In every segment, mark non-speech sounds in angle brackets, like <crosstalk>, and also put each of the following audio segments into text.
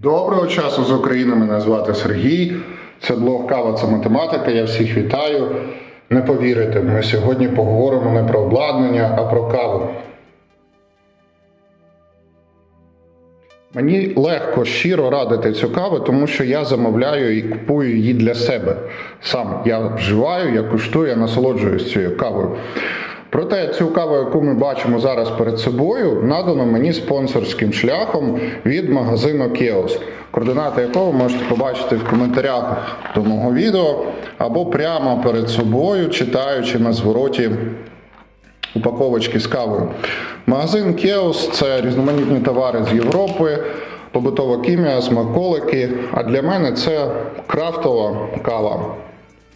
Доброго часу з України. Мене звати Сергій. Це блог Кава це математика. Я всіх вітаю. Не повірите, ми сьогодні поговоримо не про обладнання, а про каву. Мені легко щиро радити цю каву, тому що я замовляю і купую її для себе. Сам я вживаю, я куштую, я насолоджуюсь цією кавою. Проте цю каву, яку ми бачимо зараз перед собою, надано мені спонсорським шляхом від магазину Кіос, координати якого можете побачити в коментарях до мого відео або прямо перед собою, читаючи на звороті упаковочки з кавою. Магазин Кеос це різноманітні товари з Європи, побутова хімія, смаколики. А для мене це крафтова кава,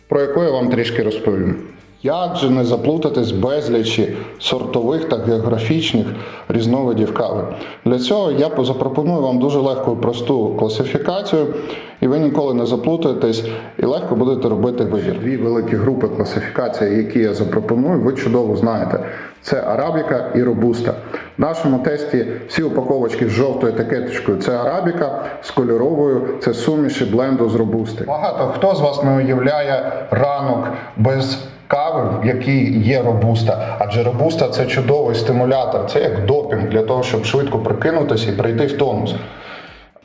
про яку я вам трішки розповім. Як же не заплутатись безлічі сортових та географічних різновидів кави? Для цього я запропоную вам дуже легку і просту класифікацію, і ви ніколи не заплутаєтесь і легко будете робити вибір. Дві великі групи класифікації, які я запропоную, ви чудово знаєте. Це арабіка і робуста. В нашому тесті всі упаковочки з жовтою етикеточкою це арабіка, з кольоровою це суміші бленду з робусти. Багато хто з вас не уявляє ранок без кави, в якій є робуста. Адже робуста це чудовий стимулятор, це як допінг для того, щоб швидко прикинутися і прийти в тонус.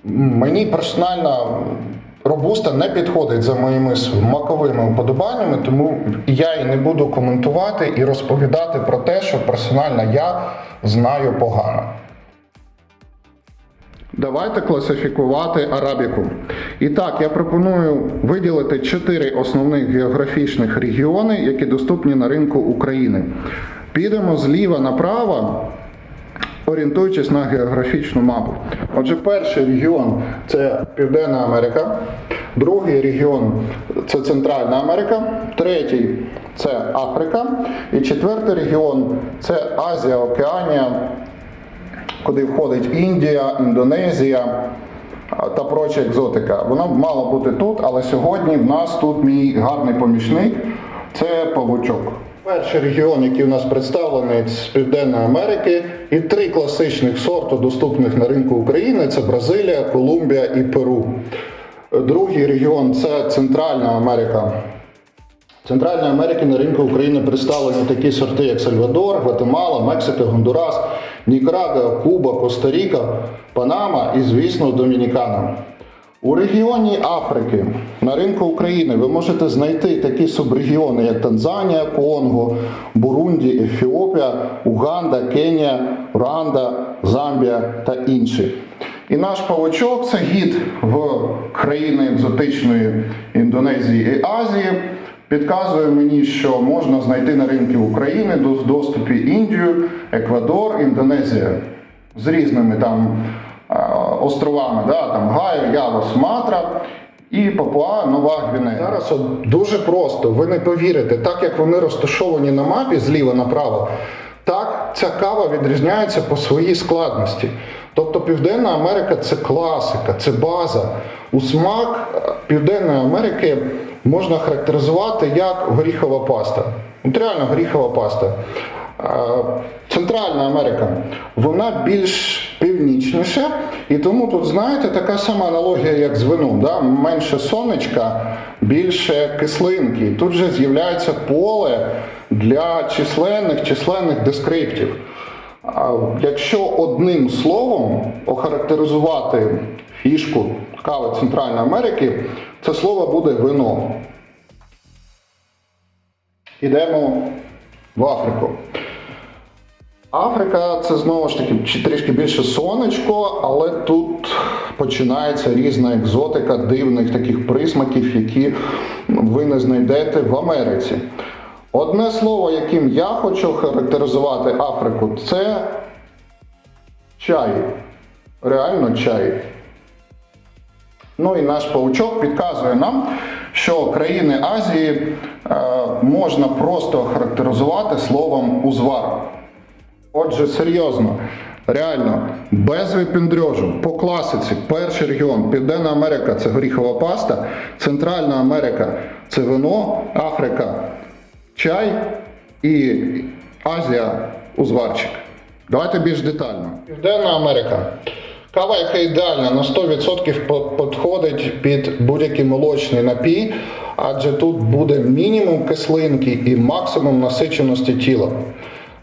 Мені персонально робуста не підходить за моїми смаковими уподобаннями, тому я і не буду коментувати і розповідати про те, що персонально я знаю погано. Давайте класифікувати арабіку. І так, я пропоную виділити чотири основних географічних регіони, які доступні на ринку України. Підемо зліва направо, орієнтуючись на географічну мапу. Отже, перший регіон це Південна Америка, другий регіон це Центральна Америка, третій це Африка, і четвертий регіон це Азія, Океанія, куди входить Індія, Індонезія та проча екзотика. Вона б мала бути тут, але сьогодні в нас тут мій гарний помічник це павучок. Перший регіон, який у нас представлений з Південної Америки, і три класичних сорту, доступних на ринку України: це Бразилія, Колумбія і Перу. Другий регіон це Центральна Америка. В Центральній Америці на ринку України представлені такі сорти, як Сальвадор, Гватемала, Мексика, Гондурас, Нікарагуа, Куба, Коста-Ріка, Панама і, звісно, Домінікана. У регіоні Африки на ринку України ви можете знайти такі субрегіони, як Танзанія, Конго, Бурунді, Ефіопія, Уганда, Кенія, Руанда, Замбія та інші. І наш павучок це гід в країни екзотичної Індонезії і Азії. Підказує мені, що можна знайти на ринку України в доступі Індію, Еквадор, Індонезія з різними там островами, да, там Гаю, Ява, Суматра і Папуа Нова Гвінея. Зараз от дуже просто, ви не повірите, так як вони розташовані на мапі зліва направо, так ця кава відрізняється по своїй складності. Тобто Південна Америка це класика, це база. У смак е, Південної Америки можна характеризувати як горіхова паста. От реально горіхова паста. Центральна Америка, вона більш північніша, і тому тут, знаєте, така сама аналогія, як з вином. Да? Менше сонечка, більше кислинки. Тут же з'являється поле для численних численних дескриптів. Якщо одним словом охарактеризувати фішку кави Центральної Америки, це слово буде вино. Ідемо в Африку. Африка це знову ж таки трішки більше сонечко, але тут починається різна екзотика дивних таких присмаків, які ви не знайдете в Америці. Одне слово, яким я хочу характеризувати Африку, це чай. Реально чай. Ну і наш паучок підказує нам, що країни Азії е, можна просто характеризувати словом узвар. Отже, серйозно, реально, без випіндрьожу, по класиці, перший регіон, Південна Америка це горіхова паста, Центральна Америка це вино, Африка чай і Азія узварчик. Давайте більш детально. Південна Америка. Кава, яка ідеальна, на 100% підходить під будь-який молочний напій, адже тут буде мінімум кислинки і максимум насиченості тіла.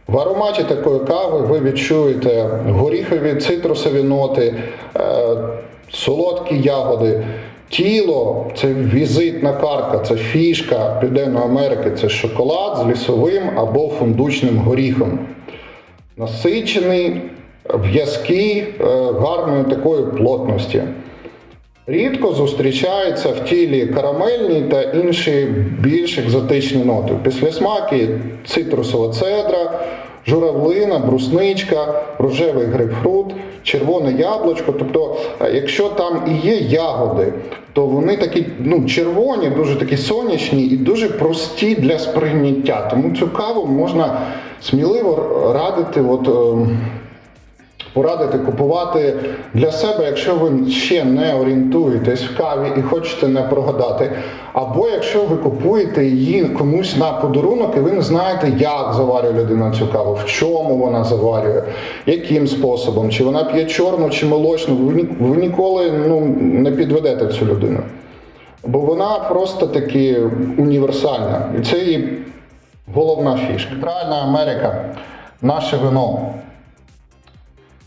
В ароматі такої кави ви відчуєте горіхові цитрусові ноти, е, солодкі ягоди. Тіло це візитна картка, це фішка Південної Америки, це шоколад з лісовим або фундучним горіхом насичений, в'язкий, е, гарної такої плотності. Рідко зустрічається в тілі карамельні та інші більш екзотичні ноти. Після смаки цитрусова цедра, журавлина, брусничка, рожевий грейпфрут, червоне яблучко. Тобто, е, якщо там і є ягоди, то вони такі ну, червоні, дуже такі сонячні і дуже прості для сприйняття. Тому цю каву можна сміливо радити. От, ем, порадити купувати для себе, якщо ви ще не орієнтуєтесь в каві і хочете не прогадати. Або якщо ви купуєте її комусь на подарунок, і ви не знаєте, як заварює людина цю каву, в чому вона заварює, яким способом, чи вона п'є чорну чи молочну, ви, ніколи ну, не підведете цю людину. Бо вона просто таки універсальна. І це її головна фішка. Центральна Америка, наше вино.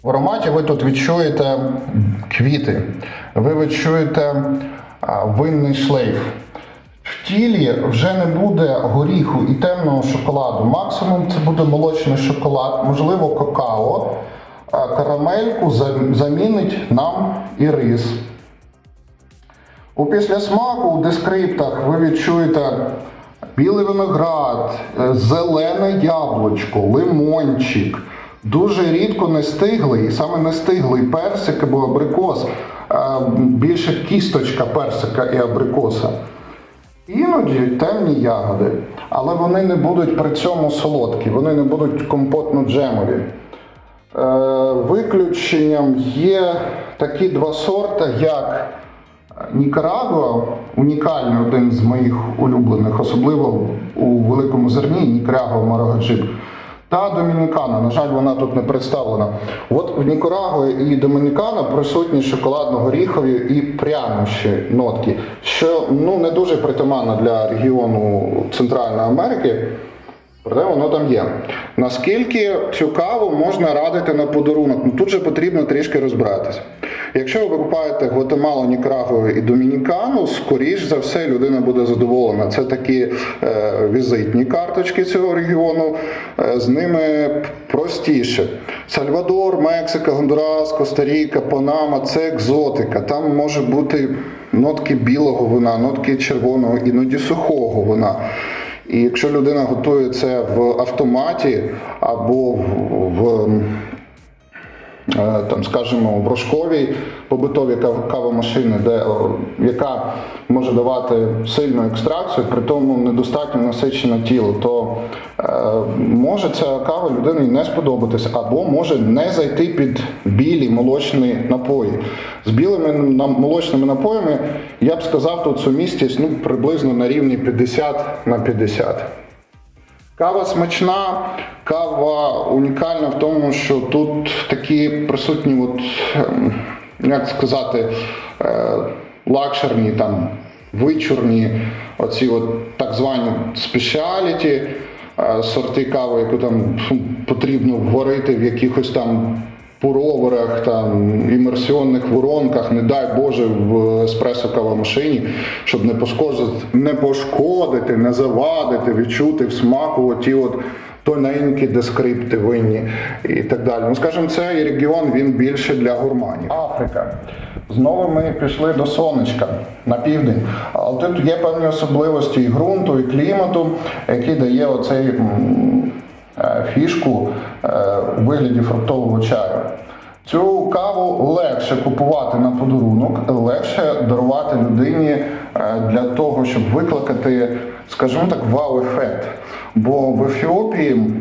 В ароматі ви тут відчуєте квіти, ви відчуєте винний шлейф. В тілі вже не буде горіху і темного шоколаду. Максимум це буде молочний шоколад, можливо, какао. Карамельку замінить нам і рис. У післясмаку у дескриптах ви відчуєте білий виноград, е, зелене яблучко, лимончик. Дуже рідко нестиглий, саме нестиглий персик або абрикос, е, більше кісточка персика і абрикоса. Іноді темні ягоди, але вони не будуть при цьому солодкі, вони не будуть компотно-джемові. Е, Виключенням є такі два сорти, як Нікарагуа, унікальний один з моїх улюблених, особливо у великому зерні, Нікарагуа Марагаджип. Та Домінікана, на жаль, вона тут не представлена. От в Нікарагуа і Домінікана присутні шоколадно-горіхові і прянощі нотки, що ну, не дуже притаманно для регіону Центральної Америки. Проте воно там є. Наскільки цю каву можна радити на подарунок? Ну тут же потрібно трішки розбиратися. Якщо ви покупаєте Гватемалу, Нікарагу і Домінікану, скоріш за все людина буде задоволена. Це такі е, візитні карточки цього регіону, е, з ними простіше. Сальвадор, Мексика, Гондурас, Коста-Ріка, Панама це екзотика. Там може бути нотки білого вина, нотки червоного, іноді сухого вина. І якщо людина готує це в автоматі або в, там, скажімо, в рожковій побутовій кавомашини, де, е, яка може давати сильну екстракцію, при тому недостатньо насичене тіло, то е, може ця кава людині не сподобатися, або може не зайти під білі молочні напої. З білими молочними напоями я б сказав, тут сумістість ну, приблизно на рівні 50 на 50. Кава смачна, кава унікальна в тому, що тут такі присутні, от, ем, як сказати, е, лакшерні, там, вичурні, оці от так звані спеціаліті, е, сорти кави, яку там потрібно варити в якихось там пуроверах, там, імерсіонних воронках, не дай Боже, в еспресо кавомашині, щоб не пошкодити, не пошкодити, не завадити, відчути в смаку оті от тоненькі дескрипти винні і так далі. Ну, скажімо, цей регіон він більше для гурманів. Африка. Знову ми пішли до сонечка на південь. Але тут є певні особливості і ґрунту, і клімату, які дає оцей фішку е, у вигляді фруктового чаю. Цю каву легше купувати на подарунок, легше дарувати людині е, для того, щоб викликати, скажімо так, вау-ефект. Бо в Ефіопії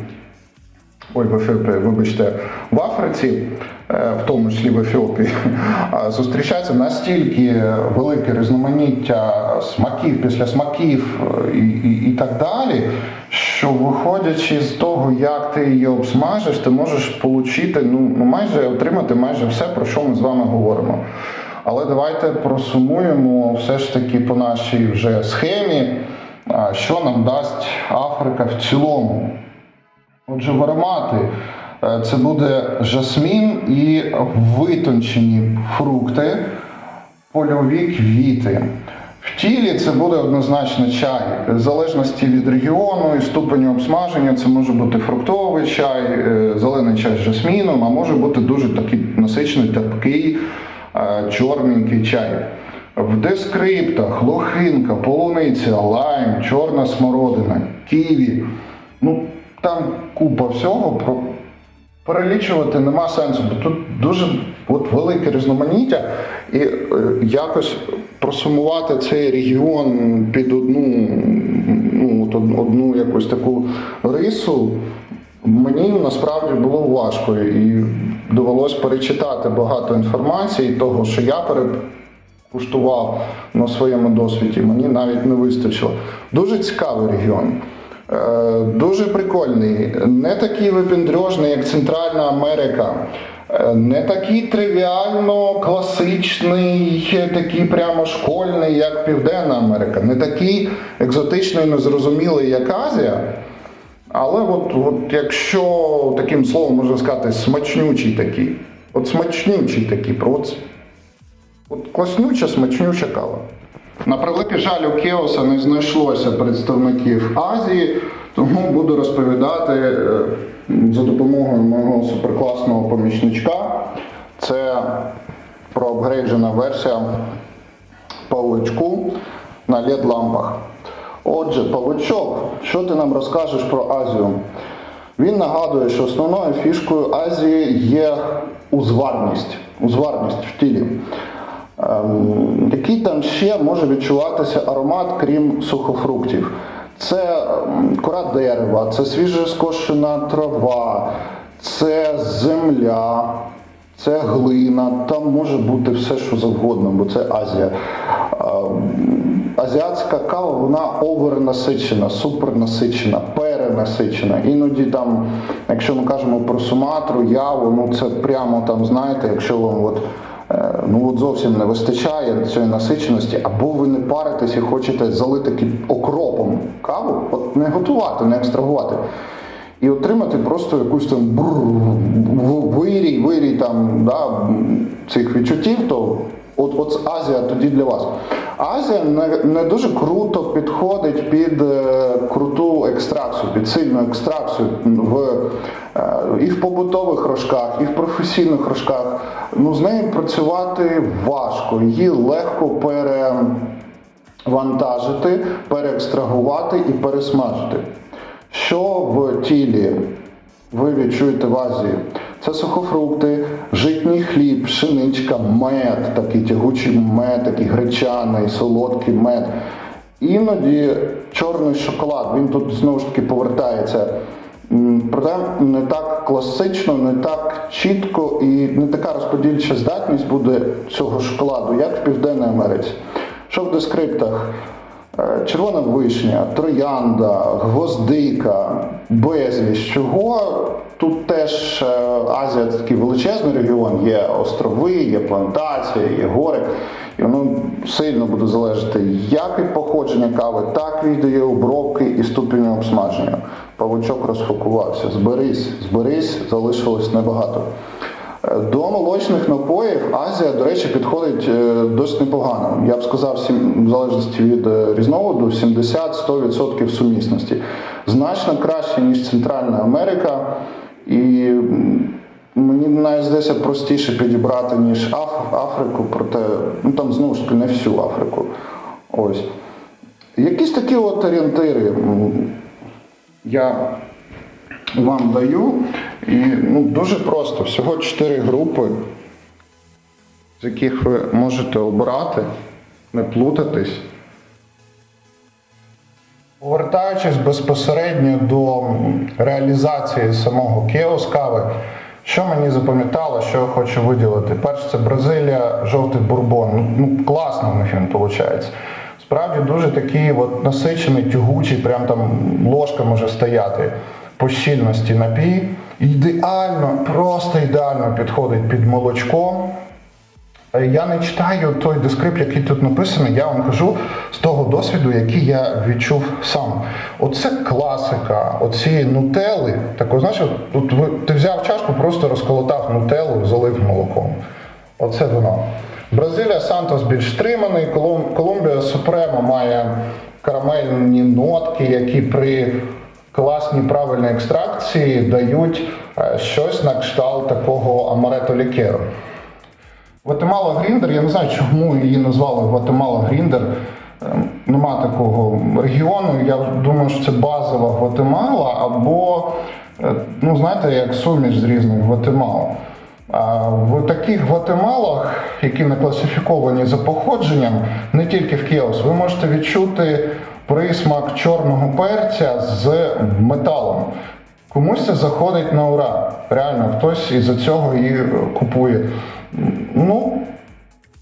ой, в Ефіопії, вибачте, в Африці, е, в тому числі в Ефіопії, <laughs> зустрічається настільки велике різноманіття смаків після смаків е, і, і, і так далі, що виходячи з того, як ти її обсмажиш, ти можеш отримати, ну, ну майже отримати майже все, про що ми з вами говоримо. Але давайте просумуємо все ж таки по нашій вже схемі, що нам дасть Африка в цілому. Отже, в аромати е, це буде жасмін і витончені фрукти, польові квіти. В тілі це буде однозначно чай. В залежності від регіону і ступеню обсмаження, це може бути фруктовий чай, е, зелений чай з жасміном, а може бути дуже такий насичений, терпкий, е, чорненький чай. В дескриптах лохинка, полуниця, лайм, чорна смородина, ківі. Ну, там купа всього. Про... Перелічувати нема сенсу, бо тут дуже от, велике різноманіття, і е, якось просумувати цей регіон під одну, ну, от, одну якусь таку рису, мені насправді було важко і довелось перечитати багато інформації, того, що я перед куштував на своєму досвіді, мені навіть не вистачило. Дуже цікавий регіон. Е, Дуже прикольний, не такий випендрежний, як Центральна Америка, Е, не такий тривіально класичний, такий прямо школьний, як Південна Америка, не такий екзотичний, незрозумілий, як Азія. Але от, от якщо таким словом можна сказати, смачнючий такий. От смачнючий такий, от От класнюча, смачнюча кава. На превеликий жаль, у Кеоса не знайшлося представників Азії, тому буду розповідати е, за допомогою мого суперкласного помічничка. Це проапгрейджена версія павучку на led лампах. Отже, павучок, що ти нам розкажеш про Азію? Він нагадує, що основною фішкою Азії є узварність, узварність в тілі. Ем, Який там ще може відчуватися аромат, крім сухофруктів? Це ем, кора дерева, це свіже скошена трава, це земля, це глина, там може бути все, що завгодно, бо це Азія. Ем, Азіатська кава вона овернасичена, супернасичена, перенасичена. Іноді там, якщо ми кажемо про Суматру, яву, ну це прямо там, знаєте, якщо вам от, ну от зовсім не вистачає цієї насиченості, або ви не паритесь і хочете залити окропом каву, от не готувати, не екстрагувати. І отримати просто якусь там вирій, вирій там, да, цих відчуттів, то от, от Азія тоді для вас. Азія не, не дуже круто підходить під е, круту екстракцію, під сильну екстракцію в, е, і в побутових рожках, і в професійних рожках. Ну, з нею працювати важко, її легко пере вантажити, переекстрагувати і пересмажити. Що в тілі ви відчуєте в Азії? Це сухофрукти, житній хліб, пшеничка, мед, такий тягучий мед, такий гречаний, солодкий мед. Іноді чорний шоколад, він тут знову ж таки повертається. Проте не так класично, не так чітко і не така розподільча здатність буде цього шоколаду, як в Південній Америці. Що в дескриптах? Е, Червона вишня, троянда, гвоздика, безліч. Чого тут теж е, Азія це такий величезний регіон, є острови, є плантації, є гори. І воно сильно буде залежати як від походження кави, так від її обробки і ступеню обсмаження. Павучок розфокувався. Зберись, зберись, залишилось небагато. До молочних напоїв Азія, до речі, підходить е, досить непогано. Я б сказав, в залежності від е, різновиду, 70-100% сумісності. Значно краще, ніж Центральна Америка. І мені навіть здається простіше підібрати, ніж Аф- Африку, проте ну, там знову ж таки не всю Африку. Ось. Якісь такі от орієнтири. Я вам даю. І ну, дуже просто. Всього 4 групи, з яких ви можете обрати, не плутатись. Повертаючись безпосередньо до реалізації самого Кеос кави, що мені запам'ятало, що я хочу виділити? Перше, це Бразилія, жовтий бурбон. Ну, класно в них виходить. Справді дуже такий от насичений, тягучий, прям там ложка може стояти по щільності напій. Ідеально, просто ідеально підходить під молочко. Е, Я не читаю той дескрипт, який тут написаний, я вам кажу з того досвіду, який я відчув сам. Оце класика, оці нутели. Так, знаєш, от ти взяв чашку, просто розколотав нутелу, залив молоком. Оце воно. Бразилія Сантос більш стриманий, Колумбія Супрема має карамельні нотки, які при класній правильній екстракції дають е, щось на кшталт такого амарето лікеру. Гватемала Гріндер, я не знаю, чому її назвали Гватемала Гріндер. Ем, Нема такого регіону. Я думаю, що це базова Гватемала або, е, ну знаєте, як суміш з різних Гватемал. В таких Гватемалах, які не класифіковані за походженням, не тільки в Кіос, ви можете відчути присмак чорного перця з металом. Комусь це заходить на ура. Реально, хтось із-за цього її купує. Ну,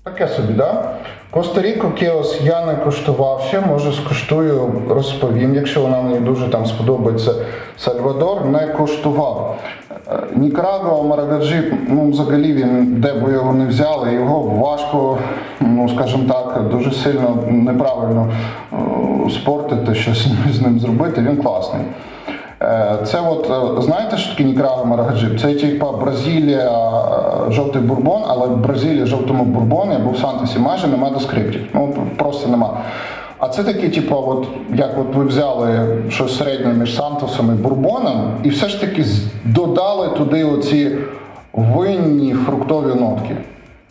таке собі, да? Коста-Ріку Кеос я не куштував ще, може скуштую, розповім, якщо вона мені дуже там сподобається. Сальвадор не куштував. Е, Нікарагуа, Марагаджі, ну взагалі він, де б ви його не взяли, його важко, ну скажімо так, дуже сильно неправильно е, спортити, щось з ним зробити, він класний. Е, Це от, е, знаєте, що таке Нікарагуа Марагаджип? Це типа Бразилія, е, жовтий бурбон, але в Бразилії жовтому бурбоні або в Сантосі майже нема доскриптів. Ну просто нема. А це такі, типу, от, як от ви взяли щось середнє між Сантосом і бурбоном, і все ж таки додали туди оці винні фруктові нотки.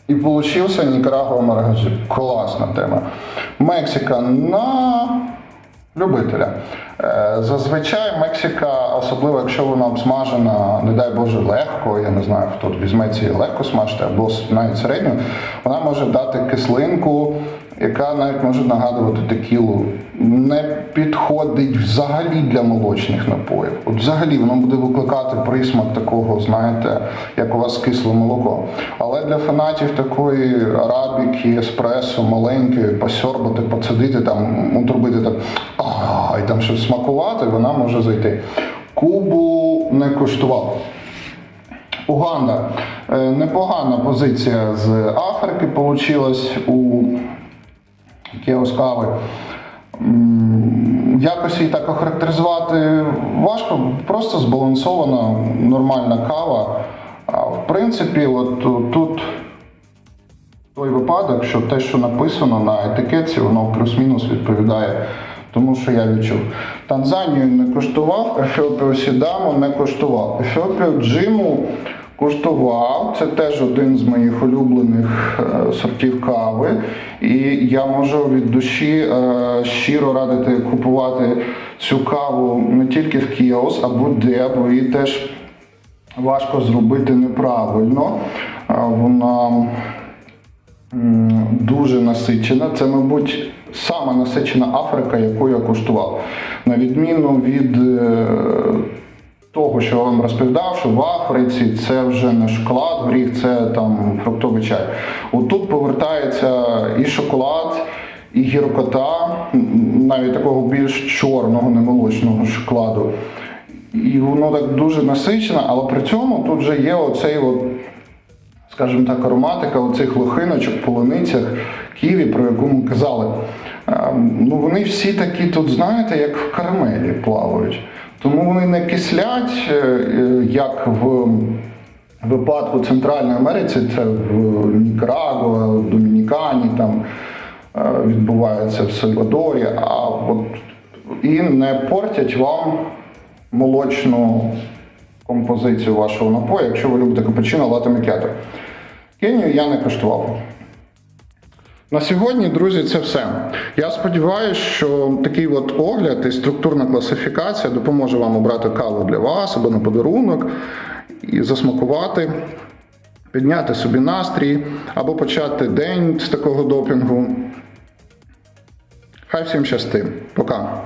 І получився Нікарагуа Марагаджип. Класна тема. Мексика на любителя. Е, Зазвичай Мексика, особливо якщо вона обсмажена, не дай Боже, легко, я не знаю, хто візьметься її легко смажити, або навіть середньо, вона може дати кислинку, яка навіть може нагадувати текілу. Не підходить взагалі для молочних напоїв. От взагалі воно буде викликати присмак такого, знаєте, як у вас кисле молоко. Але для фанатів такої арабіки, еспресо, маленької, посьорбати, поцедити там, зробити так, а, і там щось смакувати, вона може зайти. Кубу не коштував. Уганда. Е, Непогана позиція з Африки вийшла у Кіос кави. Якось її так охарактеризувати важко, просто збалансована нормальна кава. А в принципі, от тут той випадок, що те, що написано на етикетці, воно плюс-мінус відповідає тому, що я відчув. Танзанію не коштував, Ефіопію Сідаму не коштував. Ефіопію Джиму коштував. Це теж один з моїх улюблених е, сортів кави. І я можу від душі е, щиро радити купувати цю каву не тільки в Кіос, а будь-де, бо її теж важко зробити неправильно. Е, Вона дуже насичена. Це, мабуть, сама насичена Африка, яку я куштував. На відміну від того, що я вам розповідав, що в Африці це вже не шоколад, горіх, це там фруктовий чай. Отут повертається і шоколад, і гіркота, навіть такого більш чорного, немолочного шоколаду. І воно так дуже насичено, але при цьому тут вже є оцей от скажімо так, ароматика оцих лохиночок, полуницях, ківі, про яку ми казали. Ем, Ну, вони всі такі тут, знаєте, як в карамелі плавають. Тому вони не кислять, е, е, як в випадку Центральної Америці, це в Нікарагуа, в Домінікані, там е, відбувається в Сальвадорі, а от і не портять вам молочну композицію вашого напою, якщо ви любите капучино, лате макіато. Кенію я не коштував. На сьогодні, друзі, це все. Я сподіваюся, що такий от огляд і структурна класифікація допоможе вам обрати каву для вас або на подарунок і засмакувати, підняти собі настрій або почати день з такого допінгу. Хай всім щасти. Пока.